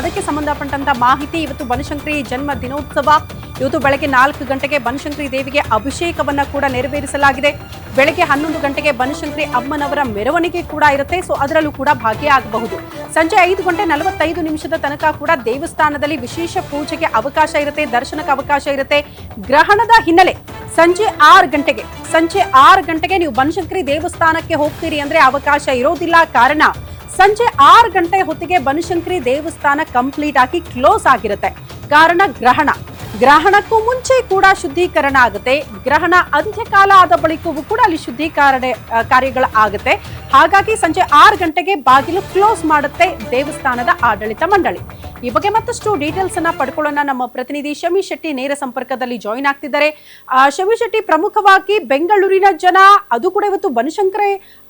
ಅದಕ್ಕೆ ಸಂಬಂಧಪಟ್ಟಂತ ಮಾಹಿತಿ ಇವತ್ತು ಬನಶಂಕರಿ ಜನ್ಮ ದಿನೋತ್ಸವ. ಇವತ್ತು ಬೆಳಗ್ಗೆ ನಾಲ್ಕು ಗಂಟೆಗೆ ಬನಶಂಕರಿ ದೇವಿಗೆ ಅಭಿಷೇಕವನ್ನ ಕೂಡ ನೆರವೇರಿಸಲಾಗಿದೆ. ಬೆಳಗ್ಗೆ ಹನ್ನೊಂದು ಗಂಟೆಗೆ ಬನಶಂಕರಿ ಅಮ್ಮನವರ ಮೆರವಣಿಗೆ ಕೂಡ ಇರುತ್ತೆ. ಸೊ, ಅದರಲ್ಲೂ ಕೂಡ ಭಾಗಿಯಾಗಬಹುದು ಸಂಜೆ ಐದು ಗಂಟೆ ನಲವತ್ತೈದು ನಿಮಿಷದ ತನಕ ಕೂಡ ದೇವಸ್ಥಾನದಲ್ಲಿ ವಿಶೇಷ ಪೂಜೆಗೆ ಅವಕಾಶ ಇರುತ್ತೆ, ದರ್ಶನಕ್ಕೆ ಅವಕಾಶ ಇರುತ್ತೆ. ಗ್ರಹಣದ ಹಿನ್ನೆಲೆ ಸಂಜೆ ಆರು ಗಂಟೆಗೆ, ಸಂಜೆ ಆರು ಗಂಟೆಗೆ ನೀವು ಬನಶಂಕರಿ ದೇವಸ್ಥಾನಕ್ಕೆ ಹೋಗ್ತೀರಿ ಅಂದ್ರೆ ಅವಕಾಶ ಇರೋದಿಲ್ಲ. ಕಾರಣ ಸಂಜೆ ಆರು ಗಂಟೆ ಹೊತ್ತಿಗೆ ಬನಶಂಕರಿ ದೇವಸ್ಥಾನ ಕಂಪ್ಲೀಟ್ ಆಗಿ ಕ್ಲೋಸ್ ಆಗಿರುತ್ತೆ. ಕಾರಣ ಗ್ರಹಣ. ಗ್ರಹಣಕ್ಕೂ ಮುಂಚೆ ಕೂಡ ಶುದ್ಧೀಕರಣ ಆಗುತ್ತೆ. ಗ್ರಹಣ ಅಂತ್ಯಕಾಲ ಆದ ಬಳಿಕವೂ ಕೂಡ ಅಲ್ಲಿ ಶುದ್ಧೀಕರಣ ಕಾರ್ಯಗಳು ಆಗುತ್ತೆ. ಹಾಗಾಗಿ ಸಂಜೆ ಆರು ಗಂಟೆಗೆ ಬಾಗಿಲು ಕ್ಲೋಸ್ ಮಾಡುತ್ತೆ ದೇವಸ್ಥಾನದ ಆಡಳಿತ ಮಂಡಳಿ. ಈ ಬಗ್ಗೆ ಮತ್ತಷ್ಟು ಡೀಟೇಲ್ಸ್ ಅನ್ನ ಪಡ್ಕೊಳ್ಳೋಣ. ನಮ್ಮ ಪ್ರತಿನಿಧಿ ಶಮಿ ಶೆಟ್ಟಿ ನೇರ ಸಂಪರ್ಕದಲ್ಲಿ ಜಾಯಿನ್ ಆಗ್ತಿದ್ದಾರೆ. ಶಮಿ ಶೆಟ್ಟಿ, ಪ್ರಮುಖವಾಗಿ ಬೆಂಗಳೂರಿನ ಜನ, ಅದು ಕೂಡ ಇವತ್ತು ಬನಶಂಕರ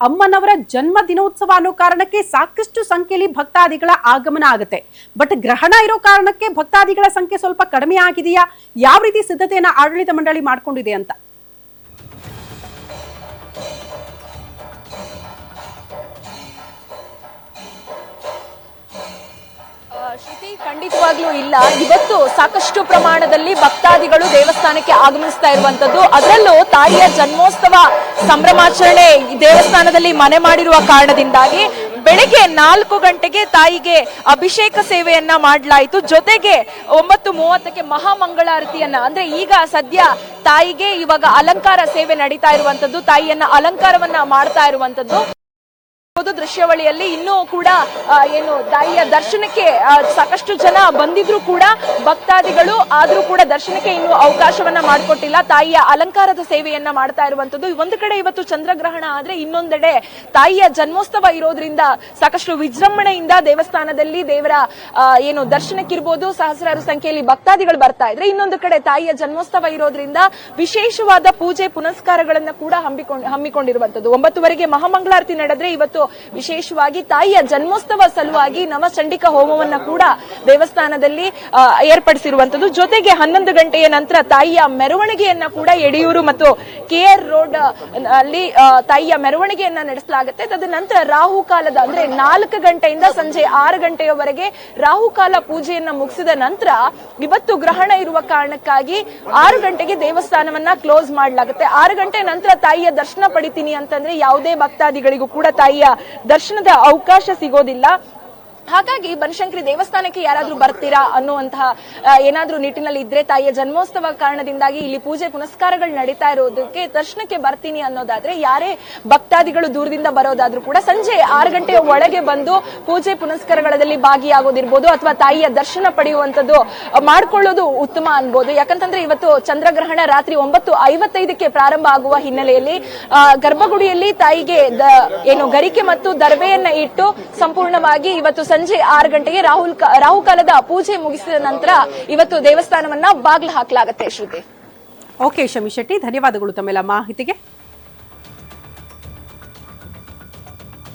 ಅಮ್ಮನವರ ಜನ್ಮ ದಿನೋತ್ಸವ ಅನ್ನೋ ಕಾರಣಕ್ಕೆ ಸಾಕಷ್ಟು ಸಂಖ್ಯೆಯಲ್ಲಿ ಭಕ್ತಾದಿಗಳ ಆಗಮನ ಆಗುತ್ತೆ. ಬಟ್ ಗ್ರಹಣ ಇರೋ ಕಾರಣಕ್ಕೆ ಭಕ್ತಾದಿಗಳ ಸಂಖ್ಯೆ ಸ್ವಲ್ಪ ಕಡಿಮೆ ಆಗಿದೆಯಾ? ಯಾವ ರೀತಿ ಸಿದ್ಧತೆಯನ್ನ ಆಡಳಿತ ಮಂಡಳಿ ಮಾಡ್ಕೊಂಡಿದೆ ಅಂತ? ಖಂಡಿತವಾಗ್ಲೂ ಇಲ್ಲ. ಇವತ್ತು ಸಾಕಷ್ಟು ಪ್ರಮಾಣದಲ್ಲಿ ಭಕ್ತಾದಿಗಳು ದೇವಸ್ಥಾನಕ್ಕೆ ಆಗಮಿಸ್ತಾ ಇರುವಂತದ್ದು ಅದರಲ್ಲೂ ತಾಯಿಯ ಜನ್ಮೋತ್ಸವ ಸಂಭ್ರಮಾಚರಣೆ ದೇವಸ್ಥಾನದಲ್ಲಿ ಮನೆ ಮಾಡಿರುವ ಕಾರಣದಿಂದಾಗಿ ಬೆಳಿಗ್ಗೆ ನಾಲ್ಕು ಗಂಟೆಗೆ ತಾಯಿಗೆ ಅಭಿಷೇಕ ಸೇವೆಯನ್ನ ಮಾಡಲಾಯಿತು. ಜೊತೆಗೆ ಒಂಬತ್ತು ಮೂವತ್ತಕ್ಕೆ ಮಹಾಮಂಗಳಾರತಿಯನ್ನ, ಅಂದ್ರೆ ಈಗ ಸದ್ಯ ತಾಯಿಗೆ ಇವಾಗ ಅಲಂಕಾರ ಸೇವೆ ನಡೀತಾ ಇರುವಂತದ್ದು ತಾಯಿಯನ್ನ ಅಲಂಕಾರವನ್ನ ಮಾಡ್ತಾ ಇರುವಂತದ್ದು ಹೌದು ದೃಶ್ಯಾವಳಿಯಲ್ಲಿ ಇನ್ನೂ ಕೂಡ ಏನು ತಾಯಿಯ ದರ್ಶನಕ್ಕೆ ಸಾಕಷ್ಟು ಜನ ಬಂದಿದ್ರು ಕೂಡ ಭಕ್ತಾದಿಗಳು ಆದ್ರೂ ಕೂಡ ದರ್ಶನಕ್ಕೆ ಇನ್ನು ಅವಕಾಶವನ್ನ ಮಾಡಿಕೊಟ್ಟಿಲ್ಲ. ತಾಯಿಯ ಅಲಂಕಾರದ ಸೇವೆಯನ್ನ ಮಾಡ್ತಾ ಇರುವಂತದ್ದು. ಒಂದು ಕಡೆ ಇವತ್ತು ಚಂದ್ರಗ್ರಹಣ ಆದ್ರೆ ಇನ್ನೊಂದೆಡೆ ತಾಯಿಯ ಜನ್ಮೋತ್ಸವ ಇರೋದ್ರಿಂದ ಸಾಕಷ್ಟು ವಿಜೃಂಭಣೆಯಿಂದ ದೇವಸ್ಥಾನದಲ್ಲಿ ದೇವರ ಏನು ದರ್ಶನಕ್ಕಿರ್ಬೋದು ಸಹಸ್ರಾರು ಸಂಖ್ಯೆಯಲ್ಲಿ ಭಕ್ತಾದಿಗಳು ಬರ್ತಾ ಇದ್ರೆ ಇನ್ನೊಂದು ಕಡೆ ತಾಯಿಯ ಜನ್ಮೋತ್ಸವ ಇರೋದ್ರಿಂದ ವಿಶೇಷವಾದ ಪೂಜೆ ಪುನಸ್ಕಾರಗಳನ್ನ ಕೂಡ ಹಮ್ಮಿಕೊಂಡು ಹಮ್ಮಿಕೊಂಡಿರುವಂತದ್ದು. ಒಂಬತ್ತುವರೆಗೆ ಮಹಾಮಂಗಳಾರತಿ ನಡೆದ್ರೆ ಇವತ್ತು ವಿಶೇಷವಾಗಿ ತಾಯಿಯ ಜನ್ಮೋತ್ಸವ ಸಲುವಾಗಿ ನವಚಂಡಿಕ ಹೋಮವನ್ನ ಕೂಡ ದೇವಸ್ಥಾನದಲ್ಲಿ ಏರ್ಪಡಿಸಿರುವಂತದ್ದು ಜೊತೆಗೆ ಹನ್ನೊಂದು ಗಂಟೆಯ ನಂತರ ತಾಯಿಯ ಮೆರವಣಿಗೆಯನ್ನ ಕೂಡ ಯಡಿಯೂರು ಮತ್ತು ಕೆಆರ್ ರೋಡ್ ಅಲ್ಲಿ ತಾಯಿಯ ಮೆರವಣಿಗೆಯನ್ನ ನಡೆಸಲಾಗುತ್ತೆ. ತದನಂತರ ರಾಹುಕಾಲದ ಅಂದ್ರೆ ನಾಲ್ಕು ಗಂಟೆಯಿಂದ ಸಂಜೆ ಆರು ಗಂಟೆಯವರೆಗೆ ರಾಹುಕಾಲ ಪೂಜೆಯನ್ನ ಮುಗಿಸಿದ ನಂತರ ಇವತ್ತು ಗ್ರಹಣ ಇರುವ ಕಾರಣಕ್ಕಾಗಿ ಆರು ಗಂಟೆಗೆ ದೇವಸ್ಥಾನವನ್ನ ಕ್ಲೋಸ್ ಮಾಡಲಾಗುತ್ತೆ. ಆರು ಗಂಟೆ ನಂತರ ತಾಯಿಯ ದರ್ಶನ ಪಡಿತೀನಿ ಅಂತಂದ್ರೆ ಯಾವುದೇ ಭಕ್ತಾದಿಗಳಿಗೂ ಕೂಡ ತಾಯಿಯ ದರ್ಶನದ ಅವಕಾಶ ಸಿಗೋದಿಲ್ಲ. ಹಾಗಾಗಿ ಬನಶಂಕರಿ ದೇವಸ್ಥಾನಕ್ಕೆ ಯಾರಾದ್ರೂ ಬರ್ತೀರಾ ಅನ್ನುವಂತಹ ಏನಾದ್ರೂ ನಿಟ್ಟಿನಲ್ಲಿ ಇದ್ರೆ ತಾಯಿಯ ಜನ್ಮೋತ್ಸವ ಕಾರಣದಿಂದಾಗಿ ಇಲ್ಲಿ ಪೂಜೆ ಪುನಸ್ಕಾರಗಳು ನಡೀತಾ ಇರೋದಕ್ಕೆ ದರ್ಶನಕ್ಕೆ ಬರ್ತೀನಿ ಅನ್ನೋದಾದ್ರೆ ಯಾರೇ ಭಕ್ತಾದಿಗಳು ದೂರದಿಂದ ಬರೋದಾದ್ರೂ ಕೂಡ ಸಂಜೆ ಆರು ಗಂಟೆಯ ಒಳಗೆ ಬಂದು ಪೂಜೆ ಪುನಸ್ಕಾರಗಳಲ್ಲಿ ಭಾಗಿಯಾಗೋದಿರ್ಬೋದು ಅಥವಾ ತಾಯಿಯ ದರ್ಶನ ಪಡೆಯುವಂತದ್ದು ಮಾಡಿಕೊಳ್ಳೋದು ಉತ್ತಮ ಅನ್ಬೋದು. ಯಾಕಂತಂದ್ರೆ ಇವತ್ತು ಚಂದ್ರಗ್ರಹಣ ರಾತ್ರಿ ಒಂಬತ್ತು ಐವತ್ತೈದಕ್ಕೆ ಪ್ರಾರಂಭ ಆಗುವ ಹಿನ್ನೆಲೆಯಲ್ಲಿ ಗರ್ಭಗುಡಿಯಲ್ಲಿ ತಾಯಿಗೆ ಏನು ಗರಿಕೆ ಮತ್ತು ದರ್ಬೆಯನ್ನ ಇಟ್ಟು ಸಂಪೂರ್ಣವಾಗಿ ಇವತ್ತು ಸಂಜೆ ಆರು ಗಂಟೆಗೆ ರಾಹುಲ್ ರಾಹುಕಾಲದ ಪೂಜೆ ಮುಗಿಸಿದ ನಂತರ ಇವತ್ತು ದೇವಸ್ಥಾನವನ್ನ ಬಾಗಿಲು ಹಾಕಲಾಗುತ್ತೆ ಶ್ರುತಿ. ಓಕೆ ಶಮಿ ಶೆಟ್ಟಿ, ಧನ್ಯವಾದಗಳು ತಮ್ಮೆಲ್ಲ ಮಾಹಿತಿಗೆ.